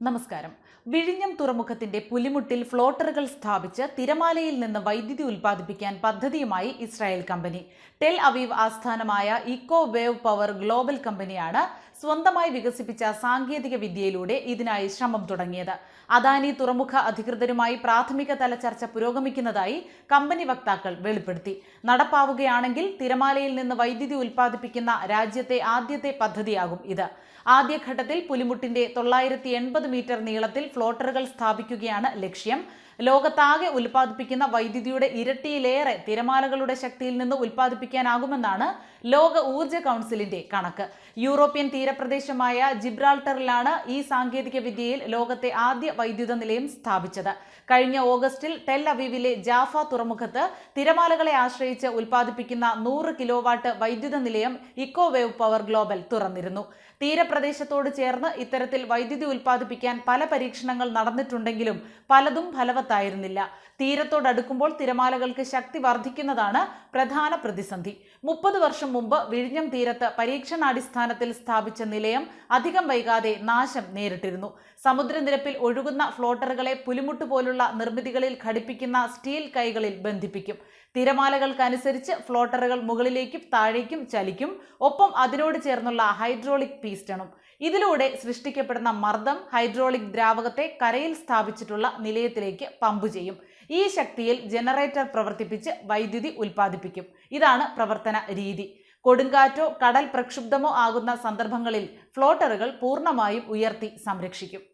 നമസ്കാരം. വിഴിഞ്ഞം തുറമുഖത്തിന്റെ പുലിമുട്ടിൽ ഫ്ലോട്ടറുകൾ സ്ഥാപിച്ച് തിരമാലയിൽ നിന്ന് വൈദ്യുതി ഉൽപ്പാദിപ്പിക്കാൻ പദ്ധതിയുമായി ഇസ്രായേൽ കമ്പനി. ടെൽ അവീവ് ആസ്ഥാനമായ ഇക്കോ വേവ് പവർ ഗ്ലോബൽ കമ്പനിയാണ് സ്വന്തമായി വികസിപ്പിച്ച സാങ്കേതിക വിദ്യയിലൂടെ ഇതിനായി ശ്രമം തുടങ്ങിയത്. അദാനി തുറമുഖ അധികൃതരുമായി പ്രാഥമിക തല ചർച്ച പുരോഗമിക്കുന്നതായി കമ്പനി വക്താക്കൾ വെളിപ്പെടുത്തി. നടപ്പാവുകയാണെങ്കിൽ തിരമാലയിൽ നിന്ന് വൈദ്യുതി ഉൽപ്പാദിപ്പിക്കുന്ന രാജ്യത്തെ ആദ്യത്തെ പദ്ധതിയാകും ഇത്. ആദ്യഘട്ടത്തിൽ പുലിമുട്ടിന്റെ തൊള്ളായിരത്തി മീറ്റർ നീളത്തിൽ ഫ്ലോട്ടറുകൾ സ്ഥാപിക്കുകയാണ് ലക്ഷ്യം. ലോകത്താകെ ഉൽപ്പാദിപ്പിക്കുന്ന വൈദ്യുതിയുടെ ഇരട്ടിയിലേറെ തിരമാലകളുടെ ശക്തിയിൽ നിന്ന് ഉൽപ്പാദിപ്പിക്കാനാകുമെന്നാണ് ലോക ഊർജ കൗൺസിലിന്റെ കണക്ക്. യൂറോപ്യൻ തീരപ്രദേശമായ ജിബ്രാൾട്ടറിലാണ് ഈ സാങ്കേതിക വിദ്യയിൽ ലോകത്തെ ആദ്യ വൈദ്യുത നിലയം സ്ഥാപിച്ചത്. കഴിഞ്ഞ ഓഗസ്റ്റിൽ ടെൽ അവീവിലെ ജാഫ തുറമുഖത്ത് തിരമാലകളെ ആശ്രയിച്ച് ഉൽപ്പാദിപ്പിക്കുന്ന നൂറ് കിലോവാട്ട് വൈദ്യുത നിലയം ഇക്കോവേവ് പവർ ഗ്ലോബൽ തുറന്നിരുന്നു. തീരപ്രദേശത്തോട് ചേർന്ന് ഇത്തരത്തിൽ വൈദ്യുതി ഉൽപ്പാദിപ്പിക്കാൻ പല പരീക്ഷണങ്ങൾ നടന്നിട്ടുണ്ടെങ്കിലും പലതും ഫലവത്തായിരുന്നില്ല. തീരത്തോടടുക്കുമ്പോൾ തിരമാലകൾക്ക് ശക്തി വർദ്ധിക്കുന്നതാണ് പ്രധാന പ്രതിസന്ധി. മുപ്പത് വർഷം മുമ്പ് വിഴിഞ്ഞം തീരത്ത് പരീക്ഷണാടിസ്ഥാനത്തിൽ സ്ഥാപിച്ച നിലയം അധികം വൈകാതെ നാശം നേരിട്ടിരുന്നു. സമുദ്രനിരപ്പിൽ ഒഴുകുന്ന ഫ്ലോട്ടറുകളെ പുലിമുട്ട് പോലുള്ള നിർമ്മിതികളിൽ ഘടിപ്പിക്കുന്ന സ്റ്റീൽ കൈകളിൽ ബന്ധിപ്പിക്കും. തിരമാലകൾക്കനുസരിച്ച് ഫ്ലോട്ടറുകൾ മുകളിലേക്കും താഴേക്കും ചലിക്കും. ഒപ്പം അതിനോട് ചേർന്നുള്ള ഹൈഡ്രോളിക് പീസ്റ്റണും ഇതിലൂടെ സൃഷ്ടിക്കപ്പെടുന്ന മർദ്ദം ഹൈഡ്രോളിക് ദ്രാവകത്തെ കരയിൽ സ്ഥാപിച്ചിട്ടുള്ള നിലയത്തിലേക്ക് പമ്പ് ചെയ്യും. ഈ ശക്തിയിൽ ജനറേറ്റർ പ്രവർത്തിപ്പിച്ച് വൈദ്യുതി ഉൽപ്പാദിപ്പിക്കും. ഇതാണ് പ്രവർത്തന രീതി. കൊടുങ്കാറ്റോ കടൽ പ്രക്ഷുബ്ധമോ ആകുന്ന സന്ദർഭങ്ങളിൽ ഫ്ലോട്ടറുകൾ പൂർണമായും ഉയർത്തി സംരക്ഷിക്കും.